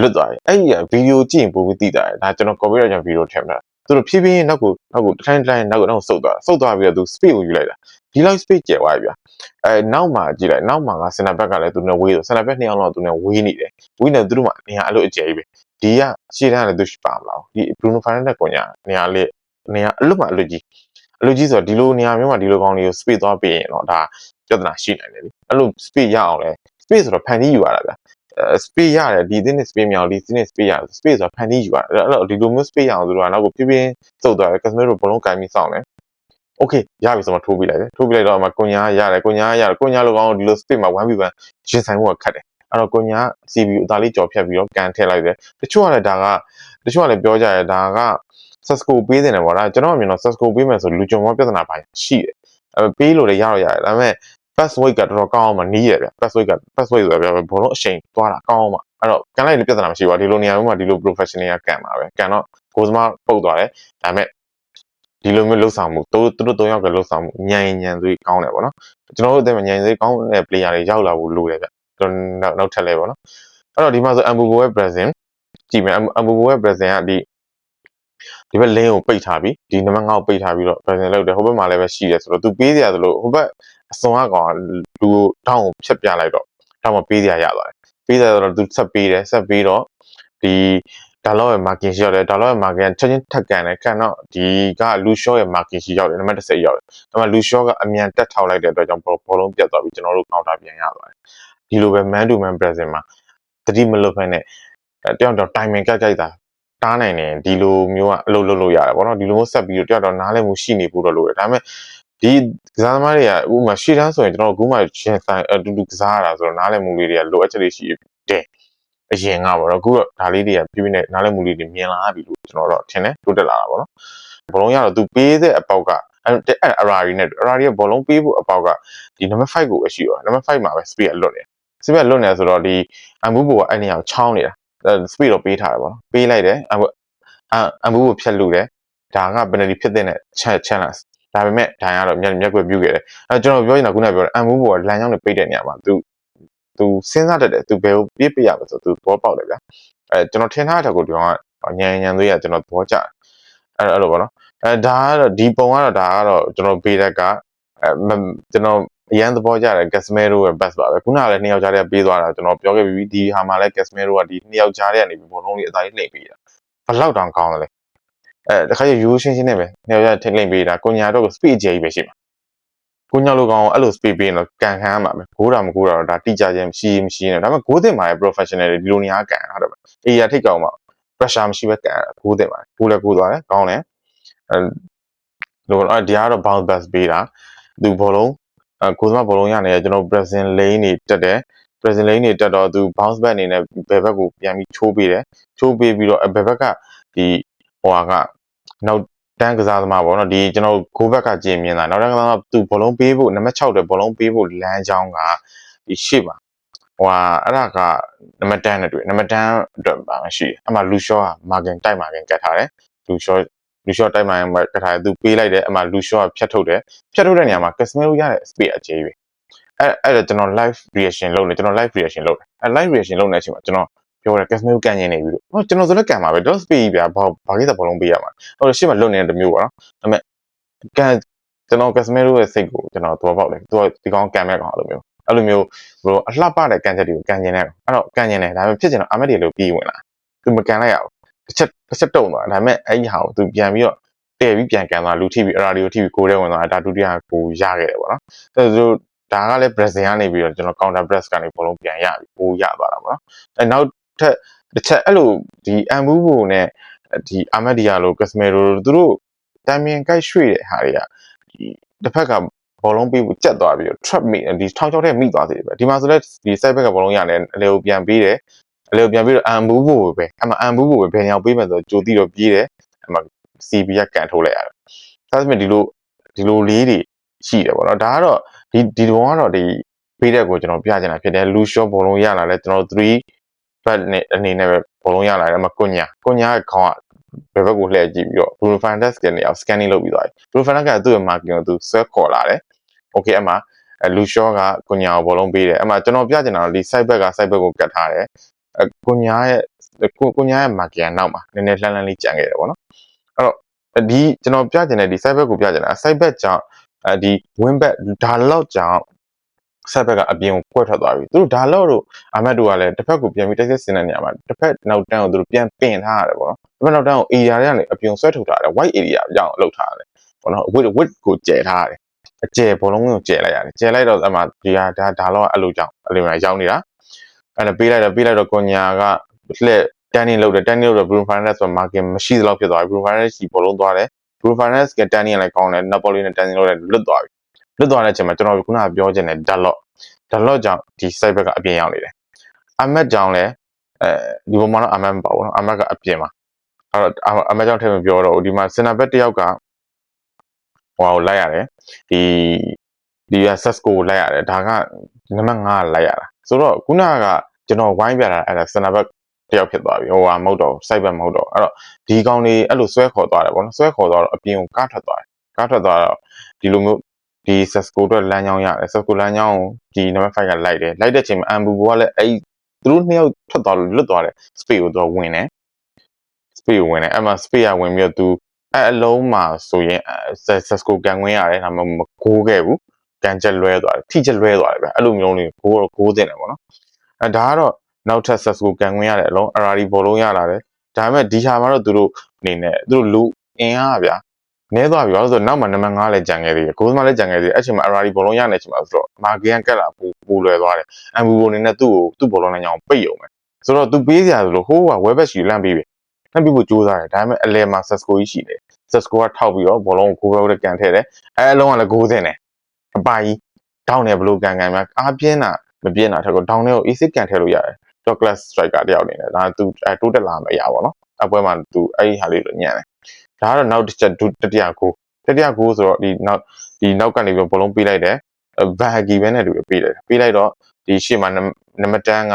လွတ်သွားတယ်အဲ့ဒီဗီဒီယိုကြည့်ရင်ပိုပြီးသိတာတယ်ဒါကျွန်တော် copy ရကြဗီဒီယိုထည့်မှာသူတို့ဖြည်းဖြည်းချင်းနောက်ကိုနောက်ကိုတစ်ထိုင်တစ်ထိုင်နောက်ကိုနောက်ဆုတ်သွားဆုတ်သွားပြီးတော့သူ speed ကိုယူလိုက်တာဒီလောက် speed ကျယ်သွားပြီဗျာအဲနောက်မှာကြည့်လိုက်နောက်မှာက center back ကလည်းသူနဲ့ဝေးဆို center back နှစ်ယောက်လောက်သူနဲ့ဝေးနေတယ်ဝေးနေသူတို့မှနေရာအဲ့လိုအကျယ်ကြီးပဲဒီကရှေ့တန်းလည်းသူပါမလားဒီ Bruno Fernandes ကိုညာနေရာလေးနေရာအလွတ်မှအလွတ်ကြီးအလွတ်ကြီးဆိုတော့ဒီလိုနေရာမျိုးမှာဒီလိုကောင်းလေးကို speed သွားပြီးရင်တော့ဒါ ပြဿနာရှိနိုင်တယ်လေအဲ့လို speed ရအောင်လဲ speed ဆိုတော့ဖန်တီးယူရတာဗျာ speed ရတယ်ဒီ thing speed မြောက်ဒီ thing speed ရတယ် speed ဆိုတာဖန်တီးယူရတယ်အဲ့တော့ဒီလိုမျိုး speed ရအောင်သူတို့ကနောက်ကိုပြင်းပြင်းစုပ်သွားတယ် customer တို့ဘလုံးကင်ပြီးစောင့်တယ် okay ရပြီဆိုမှထိုးပြလိုက်တယ်ထိုးပြလိုက်တော့အမှကွန်ညာရတယ်ကွန်ညာရတယ်ကွန်ညာလိုကောင်းဒီလို speed မှာ 1v1 ရင်ဆိုင်မှုကခတ်တယ်အဲ့တော့ကွန်ညာ CPU အသားလေးကြော်ဖြတ်ပြီးတော့ကန်ထည့်လိုက်တယ်တချို့ကလည်းဒါကတချို့ကလည်းပြောကြတယ်ဒါက Cisco ပေးနေတယ်ပေါ့ဒါကျွန်တော်အမြင်တော့ Cisco ပေးမယ်ဆိုလူကြုံမောပြဿနာပါရှိတယ်အဲပေးလို့လည်းရတော့ရတယ်ဒါပေမဲ့ pass weight ကတော်တော်ကောင်းအောင်မနီးရဗျ pass weight က pass weight ဆိုတာဗျဘောလုံးအချိန်သွားတာကောင်းအောင်ပါအဲ့တော့ကန်လိုက်လည်းပြဿနာမရှိပါဘူးဒီလိုနေရာမျိုးမှာဒီလို professional ကကန်ပါပဲကန်တော့ကိုစမပုတ်သွားတယ်ဒါပေမဲ့ဒီလိုမျိုးလှုပ်ဆောင်မှုသူတို့သုံးယောက်ကလှုပ်ဆောင်မှုညံညံသွေးကောင်းတယ်ပေါ့နော်ကျွန်တော်တို့အသက်မှာညံသွေးကောင်းတဲ့ player တွေရောက်လာဖို့လိုတယ်ဗျကျွန်တော်နောက်ထပ်လဲပေါ့နော်အဲ့တော့ဒီမှာဆို Ambubo ရဲ့ present ကြည့်မယ် Ambubo ရဲ့ present ကဒီ ဒီဘက် lane ကိုပိတ်ထားပြီးဒီနံပါတ်5ကိုပိတ်ထားပြီးတော့ present လုပ်တယ်ဟိုဘက်မှာလည်းပဲရှိတယ်ဆိုတော့ तू ပေးစရာဆိုလို့ဟိုဘက်အစွန်ကကောင်လူတောင်းကိုဖြတ်ပြလိုက်တော့တောင်းမပေးစရာရသွားတယ်ပေးစရာဆိုတော့ तू ဆက်ပေးတယ်ဆက်ပေးတော့ဒီဒါလော့ရဲ့ market ရှိရောက်တယ်ဒါလော့ရဲ့ market ကချက်ချင်းထက်ကန်တယ်ကန်တော့ဒီကလူရှော့ရဲ့ market ရှိရောက်တယ်နံပါတ်30ရောက်တယ်ဒါပေမဲ့လူရှော့ကအမြန်တက်ထောက်လိုက်တဲ့အတွက်ကြောင့်ဘောဘောလုံးပြတ်သွားပြီးကျွန်တော်တို့ counter ပြန်ရသွားတယ်ဒီလိုပဲ man to man pressing မှာတတိမလွတ်ဖက်နဲ့အဲတယောက်တော့ timing ကက်ကြိုက်တာ တားနိုင်တယ်ဒီလိုမျိုးကအလုပ်လုပ်လို့ရတယ်ဗောနော်ဒီလိုမျိုးဆက်ပြီးတော့တယောက်တော့နားလည်မှုရှိနေဖို့တော့လိုတယ်ဒါပေမဲ့ဒီကစားသမားတွေကဥပမာရှေ့တန်းဆိုရင်ကျွန်တော်တို့အခုမှရှင်ဆိုင်အတူတူကစားရတာဆိုတော့နားလည်မှုလေးတွေကလိုအပ်ချက်တွေရှိတယ်အရင်ကပေါ့နော်အခုတော့ဒါလေးတွေကပြပြနဲ့နားလည်မှုလေးတွေမြင်လာပြီလို့ကျွန်တော်တော့ထင်တယ်တိုးတက်လာတာပေါ့နော်ဘလုံးရတော့သူပေးတဲ့အပေါက်ကအဲ့အဲ့အရာရီနဲ့အရာရီကဘလုံးပေးဖို့အပေါက်ကဒီ number 5ကိုပဲရှိရော number 5မှာပဲ speed ကလွတ်တယ် speed ကလွတ်နေဆိုတော့ဒီအမှုဘောကအဲ့နေရာကိုချောင်းနေတာ speed တော့ပေးထားတယ်ပေါ့နော်ပေးလိုက်တယ်အမှုအမှုဘောဖြတ်လို့တယ်ဒါက penalty ဖြစ်တဲ့ challenge ဒါပေမဲ့ဒိုင်ကတော့မျက်မျက်ကွယ်ပြုတ်ခဲ့တယ်အဲကျွန်တော်ပြောနေတာခုနကပြောတယ်အမ်မူဘောကလမ်းကြောင်းတွေပိတ်တဲ့နေရာမှာသူသူစဉ်းစားတတ်တယ်သူဘယ်ကိုပြစ်ပြရမလဲဆိုသူသဘောပေါက်တယ်ဗျာအဲကျွန်တော်ထင်ထားတဲ့ကိုဒီကောင်ကညံညံသွေးကကျွန်တော်သဘောကျတယ်အဲအဲ့လိုပေါ့နော်အဲဒါကတော့ဒီပုံကတော့ဒါကတော့ကျွန်တော်ဘေးတက်ကအဲကျွန်တော် အရန်သဘောကျတယ် Casemiro ရဲ့ best ပါပဲခုနကလည်းနှစ်ယောက်ကြားထဲပေးသွားတာကျွန်တော်ပြောခဲ့ပြီးဒီဟာမှာလည်း Casemiro ကဒီနှစ်ယောက်ကြားထဲကနေပြီးဘောလုံးလေးအသားကြီးနှိပ်ပေးတာဘယ်လောက်တောင်ကောင်းလဲအဲတခါကျရိုးရှင်းရှင်းနဲ့ပဲနှစ်ယောက်ကြားထိတ်လိမ့်ပေးတာကိုညာတော့ speed အကျယ်ကြီးပဲရှိမှာကိုညာလိုကောင်အဲ့လို speed ပေးရင်တော့ကန်ခမ်းမှာပဲဂိုးတာမဂိုးတာတော့ဒါတိကျခြင်းမရှိမရှိနေဒါပေမဲ့ဂိုးတင်မှာရဲ့ professional တွေဒီလိုနေရာကန်တာတော့အေးရထိတ်ကောင်မှာ pressure မရှိပဲကန်ဂိုးတင်မှာဂိုးလည်းဂိုးသွားတယ်ကောင်းတယ်အဲလိုအဲ့ဒီကတော့ bounce back ပေးတာသူဘောလုံးအဲ ကိုသမားဘောလုံးရနေကျွန်တော် Brazil lane တွေတက်တယ် Brazil lane တွေတက်တော့သူ bounce back အနေနဲ့ဘယ်ဘက်ကိုပြန်ပြီးချိုးပေးတယ်ချိုးပေးပြီးတော့ဘယ်ဘက်ကဒီဟိုဟာကနောက်တန်းကစားသမားပေါ့နော်ဒီကျွန်တော်ဂိုးဘက်ကကြင်မြင်တာနောက်တန်းကစားသမားသူဘောလုံးပေးဖို့နံပါတ်6တဲ့ဘောလုံးပေးဖို့လမ်းကြောင်းကဒီရှေ့မှာဟိုဟာအဲ့ဒါကနံပါတ်10နဲ့တွေ့နံပါတ်10အတွက်ပါမရှိအမှလူရှောကမာဂင်တိုက်မာဂင်ကတ်ထားတယ်လူရှော လူရှော့တိုက်မာဂင်ကတ်ထားတယ်သူပေးလိုက်တယ်အမှလူရှောကဖြတ်ထုတ်တယ်ဖြတ်ထုတ်တဲ့နေရာမှာကက်စမီရိုရတဲ့ speed အကြီးပဲအဲ့အဲ့ဒါကျွန်တော် live reaction လုပ်နေကျွန်တော် live reaction လုပ်တယ်အဲ့ live reaction လုပ်နေတဲ့အချိန်မှာကျွန်တော်ပြောတယ်ကက်စမီရိုကန်ရင်နေပြီလို့ဟောကျွန်တော်ဆိုလည်းကန်ပါပဲ dot speed ဗျာဘာဘာကိစ္စဘလုံးပေးရမှာဟိုရှေ့မှာလွတ်နေတဲ့တမျိုးပေါ့နော်ဒါပေမဲ့ကန်ကျွန်တော်ကက်စမီရိုရဲ့စိတ်ကိုကျွန်တော်သဘောပေါက်တယ်သူကဒီကောင်ကန်မဲ့ကောင်အဲ့လိုမျိုးအဲ့လိုမျိုးဘလို့အလှပတဲ့ကန်ချက်တွေကိုကန်ကျင်တယ်အဲ့တော့ကန်ကျင်တယ်ဒါပေမဲ့ဖြစ်ကျင်တော့အမက်တွေလို့ပြီးဝင်လာသူမကန်လိုက်ရဘူးတစ်ချက် တစ်ချက်တုံသွားဒါပေမဲ့အဲ့ဒီဟာကိုသူပြန်ပြီးတော့တည့်ပြီးပြန်ကန်သွားလူထိပြီးအရာဒီကိုထိပြီးကိုယ်ထဲဝင်သွားဒါဒုတိယကိုရခဲ့တယ်ပေါ့နော်အဲဆိုဒါကလည်း Brazil ကနေပြီးတော့ကျွန်တော် counter press ကနေဘလုံးပြန်ရပြီပိုးရသွားတာပေါ့နော်အဲနောက်ထပ်တစ်ချက်အဲ့လိုဒီအမ်ဘူဘူနဲ့ဒီအာမက်ဒီယာလိုကက်စမီရိုသူတို့တမ်းမြင်ကိုက်ရွှေ့တဲ့ဟာတွေကဒီတစ်ဖက်ကဘောလုံးပေးဖို့ကြက်သွားပြီးတော့ trap မိဒီထောင်ချောက်ထဲမိသွားသေးတယ်ပဲဒီမှာဆိုလဲဒီ side back ကဘောလုံးရတယ်အလေကိုပြန်ပေးတယ် အလေကိုပြန်ပြီးတော့အမ်ဘူဘူပဲအမှအမ်ဘူဘူပဲဘယ်ညောင်ပေးမယ်ဆိုတော့ကြိုတိတော့ပြေးတယ်အမှ CB ကကန်ထုတ်လိုက်ရတယ်ဒါဆိုရင်ဒီလိုဒီလိုလေးတွေရှိတယ်ပေါ့နော်ဒါကတော့ဒီဒီတုန်းကတော့ဒီပေးတဲ့ကိုကျွန်တော်ပြချင်တာဖြစ်တယ်လူရှော့ဘောလုံးရလာလဲကျွန်တော်3ဘတ်နဲ့အနေနဲ့ပဲဘောလုံးရလာတယ်အမကွညာကွညာကခေါင်းကဘယ်ဘက်ကိုလှည့်ကြည့်ပြီးတော့ Bruno Fernandes ကနေအောင် scanning လုပ်ပြီးသွားတယ် Bruno Fernandes ကသူ့ရဲ့ marking ကိုသူဆွဲခေါ်လာတယ် okay အမလူရှော့ကကွညာကိုဘောလုံးပေးတယ်အမကျွန်တော်ပြချင်တာတော့ဒီ side back က side back ကိုကတ်ထားတယ် အကွညာရဲ့ကွညာရဲ့ marking နောက်မှာနည်းနည်းလှမ်းလှမ်းလေးကြံခဲ့တယ်ပေါ့နော်အဲ့တော့ဒီကျွန်တော်ပြချင်တဲ့ဒီ side back ကိုပြချင်တာ side back ကြောင့်အဲဒီ win back ဒါလောက်ကြောင့်ဆက်ဘက်ကအပြင်ကိုကွက်ထွက်သွားပြီသူတို့ဒါလောက်တော့အာမတ်တို့ကလည်းတစ်ဖက်ကိုပြန်ပြီးတိုက်ဆက်ဆင်တဲ့နေရာမှာတစ်ဖက်နောက်တန်းကိုသူတို့ပြန်ပင်ထားရတယ်ပေါ့နော်တစ်ဖက်နောက်တန်းကို area တွေကနေအပြင်ဆွဲထုတ်ထားတယ် white area အကြောင်းလောက်ထားတယ်ပေါ့နော် width width ကိုကျယ်ထားတယ်အကျယ်ဘောလုံးကိုကျယ်လိုက်ရတယ်ကျယ်လိုက်တော့အမှဒီဟာဒါဒါတော့အဲ့လိုကြောင့်အဲ့လိုမျိုးရောက်နေတာ အဲ့ဒါပေးလိုက်တော့ပေးလိုက်တော့ကွန်ညာကလှည့်တန်နင်းလောက်တယ်တန်နင်းလောက်တော့ Bruno Fernandes ဆို market မရှိသလောက်ဖြစ်သွားပြီ Bruno Fernandes ကြီးပေါ်လုံးသွားတယ် Bruno Fernandes ကတန်နင်းလည်းကောင်းတယ် Napoli နဲ့တန်နင်းလောက်တယ်လွတ်သွားပြီလွတ်သွားတဲ့အချိန်မှာကျွန်တော်ခုနကပြောချင်တဲ့ Dalot Dalot ကြောင့်ဒီ side back ကအပြင်ရောက်နေတယ်အမက်ကြောင့်လည်းအဲဒီပုံမှာတော့အမက်မပါဘူးနော်အမက်ကအပြင်ပါအဲ့တော့အမက်ကြောင့်ထည့်မပြောတော့ဒီမှာစင်နာဘက်တယောက်ကဟိုဟာကိုလိုက်ရတယ်ဒီဒီကဆက်စကိုကိုလိုက်ရတယ်ဒါကနံပါတ်5ကလိုက်ရတာဆိုတော့ခုနက ကျွန်တော်ဝိုင်းပြတာအဲ့ဒါစင်နာဘက်တယောက်ဖြစ်သွားပြီဟိုဟာမဟုတ်တော့ site ဘက်မဟုတ်တော့အဲ့တော့ဒီကောင်လေးအဲ့လိုဆွဲခေါ်သွားတယ်ဗောနော်ဆွဲခေါ်သွားတော့အပြင်ကိုကားထွက်သွားတယ်ကားထွက်သွားတော့ဒီလိုမျိုးဒီ Sesco အတွက်လမ်းကြောင်းရတယ် Sesco လမ်းကြောင်းကိုဒီ number 5ကလိုက်တယ်လိုက်တဲ့အချိန်မှာ Ambu ကလည်းအဲ့သူတို့နှစ်ယောက်ထွက်သွားလို့လွတ်သွားတယ် space ကိုသူဝင်တယ် space ကိုဝင်တယ်အဲ့မှာ space ကဝင်ပြီးတော့သူအဲ့အလုံးမှာဆိုရင် Sesco ကန်ဝင်ရတယ်ဒါမှမကိုးခဲ့ဘူးကန်ချက်လွဲသွားတယ်ထိချက်လွဲသွားတယ်ဗျအဲ့လိုမျိုးလေးကိုးကိုးတင်တယ်ပေါ့နော် အဲဒါကတော့နောက်ထပ် Sesco ကန်ဝင်ရတဲ့အလုံး Arari ဘောလုံးရလာတယ်ဒါပေမဲ့ဒီဟာမှာတော့သူတို့အနေနဲ့သူတို့လူအင်အားဗျာနဲသွားပြီဘာလို့လဲဆိုတော့နောက်မှာနံပါတ်5လည်းကြံခဲ့သေးတယ်ဂိုးသမားလည်းကြံခဲ့သေးတယ်အဲ့ချိန်မှာအရာဒီဘောလုံးရနေချိန်မှာဆိုတော့မာဂီယန်ကက်လာပူပူလွယ်သွားတယ်အမ်ဘူဘိုအနေနဲ့သူ့ကိုသူ့ဘောလုံးနဲ့ညောင်းပိတ်ရုံပဲဆိုတော့သူပေးစရာဆိုလို့ဟိုးကဝဲဘက်ရှိလမ်းပေးပြီလမ်းပေးဖို့ကြိုးစားတယ်ဒါပေမဲ့အလဲမှာဆက်စကိုကြီးရှိတယ်ဆက်စကိုကထောက်ပြီးတော့ဘောလုံးကိုဂိုးဘက်ကန်ထည့်တယ်အဲအလုံးကလည်းဂိုးစင်တယ်အပိုင်တောင်းတယ်ဘလို့ကန်ကန်များအားပြင်းတာ မပြင်းတာထက်ကိုတောင်းတယ်ကို easy ကန်ထည့်လို့ရတယ် top class striker တယောက်အနေနဲ့ဒါသူအဲတိုးတက်လာမှာရပါတော့အပွဲမှာသူအဲ့ဒီဟာလေးကိုညံ့တယ်ဒါကတော့နောက်တစ်ချက်ဒုတတိယကိုတတိယကိုဆိုတော့ဒီနောက်ဒီနောက်ကနေပြီးဘောလုံးပေးလိုက်တယ်ဗန်ဟဂီပဲနဲ့တူပေးလိုက်တယ်ပေးလိုက်တော့ဒီရှေ့မှာနမတန်းက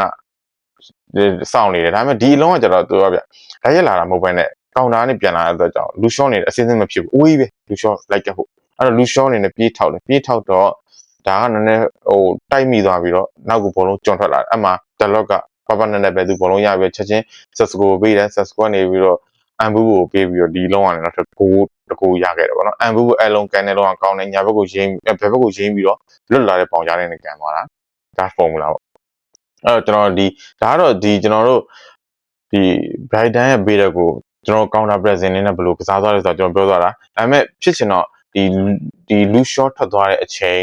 စောင့်နေတယ်ဒါပေမဲ့ဒီအလုံးကကျတော့သူကဗျဒါရက်လာတာမဟုတ်ဘဲနဲ့ကောင်တာနဲ့ပြန်လာတဲ့အတွက်ကြောင့်လူရှော့နေတယ်အစင်းစင်းမဖြစ်ဘူးအဝေးပဲလူရှော့လိုက်ခဲ့ဖို့အဲ့တော့လူရှော့အနေနဲ့ပြေးထောက်တယ်ပြေးထောက်တော့ ဒါကနည်းနည်းဟိုတိုက်မိသွားပြီးတော့နောက်ကဘောလုံးကျွံထွက်လာတယ်အမှဒလော့ကပပနဲ့နဲ့ပဲသူဘောလုံးရပြီးချက်ချင်းဆက်စကိုပေးတယ်ဆက်စကိုကနေပြီးတော့အမ်ဘူးကိုပေးပြီးတော့ဒီလုံးကနေတော့ကိုတကူရခဲ့တယ်ဗောနော်အမ်ဘူးကိုအဲလုံးကန်တဲ့လုံးကကောင်းတယ်ညာဘက်ကိုရင်းဘယ်ဘက်ကိုရင်းပြီးတော့လွတ်လာတဲ့ပေါင်ကြားတဲ့နဲ့ကန်သွားတာဒါဖော်မူလာပေါ့အဲ့တော့ကျွန်တော်ဒီဒါကတော့ဒီကျွန်တော်တို့ဒီ Brighton ရဲ့ဘေးတဲ့ကိုကျွန်တော် counter pressing နဲ့ဘယ်လိုကစားသွားလဲဆိုတော့ကျွန်တော်ပြောသွားတာဒါပေမဲ့ဖြစ်ချင်တော့ဒီဒီလူ short ထွက်သွားတဲ့အချိန်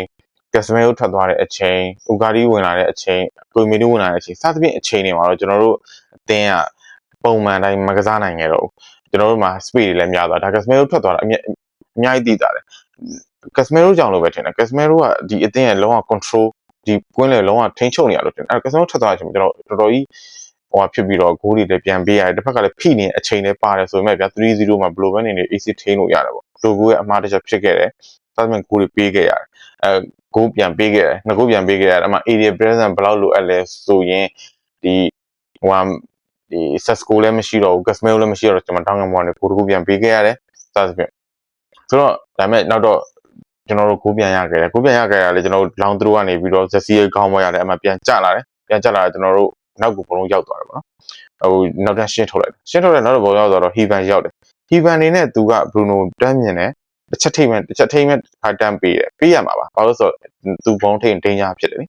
ကက်စမဲကိုထွက်သွားတဲ့အချိန်ဥဂါဒီဝင်လာတဲ့အချိန်ကိုမီနီဝင်လာတဲ့အချိန်စသဖြင့်အချိန်တွေမှာတော့ကျွန်တော်တို့အသင်းကပုံမှန်တိုင်းမကစားနိုင်ခဲ့တော့ဘူးကျွန်တော်တို့မှာ speed တွေလည်းများသွားဒါကက်စမဲကိုထွက်သွားတာအများအများကြီးသိတာတယ်ကက်စမဲရိုကြောင့်လို့ပဲထင်တယ်ကက်စမဲရိုကဒီအသင်းရဲ့လုံးဝ control ဒီကွင်းလေလုံးဝထိန်းချုပ်နေရလို့ထင်တယ်အဲကက်စမဲရိုထွက်သွားတဲ့အချိန်မှာကျွန်တော်တော်တော်ကြီးဟိုဟာဖြစ်ပြီးတော့ဂိုးတွေလည်းပြန်ပေးရတယ်တစ်ဖက်ကလည်းဖိနေအချိန်လည်းပါတယ်ဆိုပေမဲ့ဗျာ3-0မှာဘလိုပဲနေနေ AC ထိန်းလို့ရတယ်ပေါ့လိုကိုရဲ့အမှားတစ်ချက်ဖြစ်ခဲ့တယ် ဒါပေမဲ့ဂိုးတွေပေးခဲ့ရတယ်အဲဂိုးပြန်ပေးခဲ့တယ်ငါဂိုးပြန်ပေးခဲ့ရတယ်အမှ area present ဘယ်လောက်လိုအပ်လဲဆိုရင်ဒီဟိုဟာဒီ set score လည်းမရှိတော့ဘူး Gasmel လည်းမရှိတော့ကျွန်တော်တောင်းကမောင်းနေဂိုးတစ်ခုပြန်ပေးခဲ့ရတယ်စသဖြင့်ဆိုတော့ဒါပေမဲ့နောက်တော့ကျွန်တော်တို့ကိုပြန်ရခဲ့တယ်ကိုပြန်ရခဲ့ရလေကျွန်တော်တို့လောင်သူတို့ကနေပြီးတော့ဇက်စီရဲ့ခေါင်းမရတယ်အမှပြန်ကျလာတယ်ပြန်ကျလာတယ်ကျွန်တော်တို့နောက်ကိုဘလုံးရောက်သွားတယ်ပေါ့နော်ဟိုနောက်ထပ်ရှင်းထုတ်လိုက်ရှင်းထုတ်တဲ့နောက်တော့ဘလုံးရောက်သွားတော့ဟီဗန်ရောက်တယ်ဟီဗန်နေနဲ့သူကဘရူနိုတန်းမြင်တယ် တစ်ချက်ထိမှတစ်ချက်ထိမှခါတန်းပေးတယ်ပေးရမှာပါဘာလို့ဆိုတော့သူဘုံထိန်တင်းကြဖြစ်တယ်လေ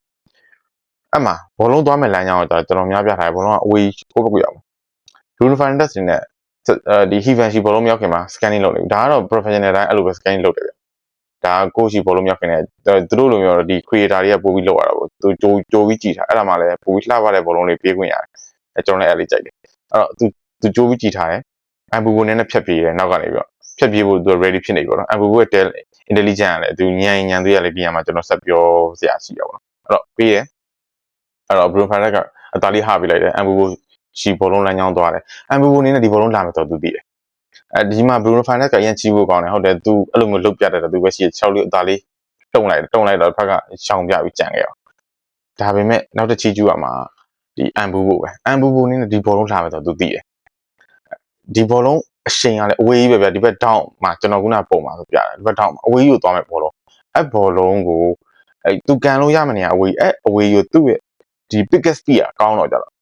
အမှဘောလုံးသွားမဲ့လမ်းကြောင်းတော့ကျွန်တော်များပြထားတယ်ဘောလုံးကအဝေးကိုပုတ်ရအောင်ဘရူနိုဖိုင်တက်စ်နေနဲ့ဒီဟီဗန်ရှိဘောလုံးမြောက်ခင်မှာ scanning လုပ်လိုက်ဒါကတော့ professional တိုင်းအဲ့လိုပဲ scanning လုပ်တယ်ဗျဒါကိုရှိဘောလုံးမြောက်ခင်နဲ့သူတို့လိုမျိုးဒီ creator တွေကပို့ပြီးလောက်ရတာပေါ့သူကြိုးကြိုးပြီးကြည်ထားအဲ့ဒါမှလည်းပို့ပြီးလှပတဲ့ဘောလုံးတွေပြေးခွင့်ရတယ်အဲကျွန်တော်လည်းအဲ့လေးကြိုက်တယ်အဲ့တော့သူသူကြိုးပြီးကြည်ထားတယ်အမ်ဘူဘိုနဲ့နဲ့ဖြတ်ပြေးတယ်နောက်ကနေပြီးတော့ ဖြတ်ပြေးဖို့သူ ready ဖြစ်နေပြီပေါ့နော်အမ်ဘူဘိုရဲ့ tel intelligent ကလည်းသူညံညံသေးရလေဒီညမှာကျွန်တော်ဆက်ပြောစရာရှိရပါတော့အဲ့တော့ပြီးတယ်အဲ့တော့ Bruno Fernandes ကအတားလေးဟာပေးလိုက်တယ်အမ်ဘူဘိုရှီဘောလုံးလမ်းကြောင်းသွားတယ်အမ်ဘူဘိုအနေနဲ့ဒီဘောလုံးလာမယ်ဆိုတော့သူသိတယ်အဲဒီမှာ Bruno Fernandes ကအရင်ချီးဖို့ကောင်းတယ်ဟုတ်တယ်သူအဲ့လိုမျိုးလုတ်ပြတတ်တယ်သူပဲရှိ6လေးအသားလေးတုံလိုက်တုံလိုက်တော့ဖက်ကရှောင်ပြပြီးကြံခဲ့ရောဒါပေမဲ့နောက်တစ်ချီးကျူးရမှာဒီအမ်ဘူဘိုပဲအမ်ဘူဘိုအနေနဲ့ဒီဘောလုံးလာမယ်ဆိုတော့သူသိတယ်ဒီဘောလုံး အချိန်ကလည်းအဝေးကြီးပဲဗျဒီဘက် down မှာကျွန်တော်ခုနပုံမှာဆိုပြတယ်ဒီဘက် down မှာအဝေးကြီးကိုသွားမဲ့ဘောလုံးအဲ့ဘောလုံးကိုအဲ့သူကန်လို့ရမနေရအဝေးအဲ့အဝေးကြီးကိုသူ့ရဲ့ဒီ biggest speed ကကောင်းတော့ကြတော့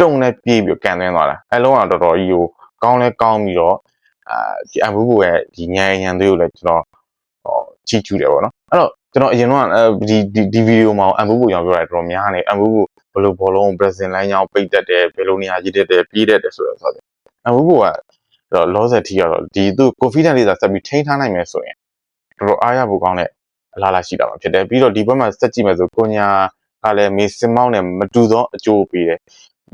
တုံနဲ့ပြေးပြီးကန်သွင်းသွားတာအဲ့လုံးကတော်တော်ကြီးကိုကောင်းလဲကောင်းပြီးတော့အာဒီအဘူဘူရဲ့ဒီညံညံသေးကိုလည်းကျွန်တော်ဟောချီးကျူးတယ်ပေါ့နော်အဲ့တော့ကျွန်တော်အရင်တော့ဒီဒီဒီဗီဒီယိုမှာအမ်ဘူဘူရောင်ပြောတာတော်တော်များနေအမ်ဘူဘူဘယ်လိုဘောလုံးဘရက်ဇင်လိုင်းကြောင်းပိတ်တတ်တယ်ဘယ်လိုနေရာကြီးတက်တယ်ပြေးတတ်တယ်ဆိုတော့ဆိုတော့အမ်ဘူဘူက တော့လောဆယ်ထိကတော့ဒီသူ confidence လေးသာဆက်ပြီးထိန်းထားနိုင်မယ်ဆိုရင်တော်တော်အားရဖို့ကောင်းတဲ့အလားလာရှိတာမှာဖြစ်တယ်ပြီးတော့ဒီဘက်မှာစက်ကြည့်မယ်ဆိုကိုညာကလည်းမေစင်မောင်းနဲ့မတူသောအကျိုးပေးတယ်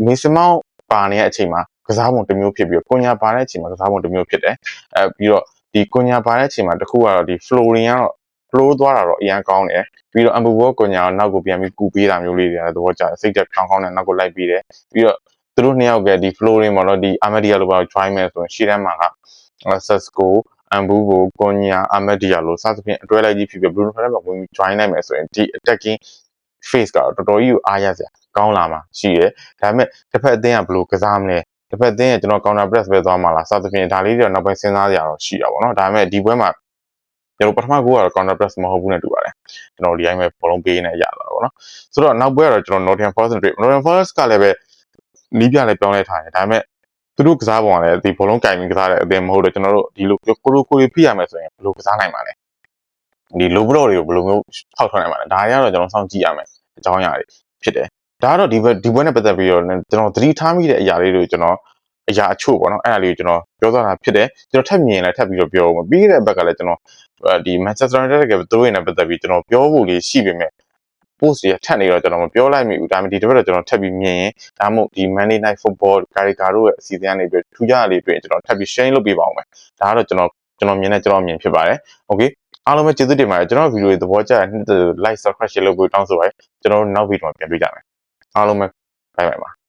မေစင်မောင်းပါနေတဲ့အချိန်မှာကစားပုံတစ်မျိုးဖြစ်ပြီးတော့ကိုညာပါတဲ့အချိန်မှာကစားပုံတစ်မျိုးဖြစ်တယ်အဲပြီးတော့ဒီကိုညာပါတဲ့အချိန်မှာတခုကတော့ဒီ flooring ကတော့ flow သွားတာတော့အရင်ကောင်းတယ်ပြီးတော့ ambu ball ကိုညာနောက်ကိုပြန်ပြီးကူပေးတာမျိုးလေးတွေလည်းသဘောကျတယ်စိတ်သက်ကောင်းကောင်းနဲ့နောက်ကိုလိုက်ပြီးတယ်ပြီးတော့ သူတို့နှစ်ယောက်ကဒီ flooring မှာတော့ဒီ Amadia လိုပါ join မယ်ဆိုရင်ရှေ့တန်းမှာက Sasco အမ်ဘူဘိုကိုညာအမဒီယာလိုစသဖြင့်အတွဲလိုက်ကြီးဖြစ်ပြီး Bruno Fernandes မှာဝင်ပြီး join နိုင်မယ်ဆိုရင်ဒီ attacking face ကတော့တော်တော်ကြီးကိုအားရစရာကောင်းလာမှာရှိတယ်ဒါပေမဲ့တစ်ဖက်အသင်းကဘယ်လိုကစားမလဲတစ်ဖက်အသင်းကကျွန်တော် counter press ပဲသွားမှာလားစသဖြင့်ဒါလေးတွေတော့နောက်ပိုင်းစဉ်းစားကြရတော့ရှိတာပေါ့နော်ဒါပေမဲ့ဒီပွဲမှာကျွန်တော်ပထမကိုကတော့ counter press မဟုတ်ဘူးနဲ့တူပါတယ်ကျွန်တော်ဒီတိုင်းပဲဘောလုံးပေးနေရတာပေါ့နော်ဆိုတော့နောက်ပွဲကတော့ကျွန်တော် Nottingham Forest တွေ့ Nottingham Forest ကလည်းပဲ နီးပြလည်းပြောင်းလဲထားတယ်ဒါပေမဲ့သူတို့ကစားပုံကလည်းဒီဘောလုံးကင်ပြီးကစားတဲ့အသင်းမဟုတ်တော့ကျွန်တော်တို့ဒီလိုကိုလိုကိုလိုဖိရမယ်ဆိုရင်ဘယ်လိုကစားနိုင်မှာလဲဒီလိုဘလော့တွေကိုဘယ်လိုမျိုးထောက်ထွက်နိုင်မှာလဲဒါတွေကတော့ကျွန်တော်စောင့်ကြည့်ရမယ်အကြောင်းအရာတွေဖြစ်တယ်ဒါကတော့ဒီဘက်ဒီဘက်နဲ့ပတ်သက်ပြီးတော့ကျွန်တော်သတိထားမိတဲ့အရာလေးတွေကျွန်တော်အရာအချို့ပေါ့နော်အဲ့ဒါလေးကိုကျွန်တော်ပြောသွားတာဖြစ်တယ်ကျွန်တော်ထပ်မြင်လိုက်ထပ်ပြီးတော့ပြောဦးမယ်ပြီးခဲ့တဲ့ဘက်ကလည်းကျွန်တော်ဒီ Manchester United ကသူတို့ရဲ့ပတ်သက်ပြီးကျွန်တော်ပြောဖို့လေးရှိပေမဲ့ post တွေထပ်နေတော့ကျွန်တော်မပြောလိုက်မိဘူးဒါပေမဲ့ဒီတစ်ပတ်တော့ကျွန်တော်ထပ်ပြီးမြင်ရင်ဒါမှမဟုတ်ဒီ Monday Night Football ကာရီကာတို့ရဲ့အစီအစဉ်ကနေပြီးထူးခြားလေးပြီးကျွန်တော်ထပ်ပြီး share လုပ်ပေးပါအောင်မယ်ဒါကတော့ကျွန်တော်ကျွန်တော်မြင်တဲ့ကျွန်တော်မြင်ဖြစ်ပါတယ် okay အားလုံးပဲကျေးဇူးတင်ပါတယ်ကျွန်တော်ဗီဒီယိုတွေသဘောကျတဲ့နှစ်သက် like subscribe share လုပ်ဖို့တောင်းဆိုပါတယ်ကျွန်တော်တို့နောက်ဗီဒီယိုမှာပြန်တွေ့ကြမယ်အားလုံးပဲ bye bye ပါ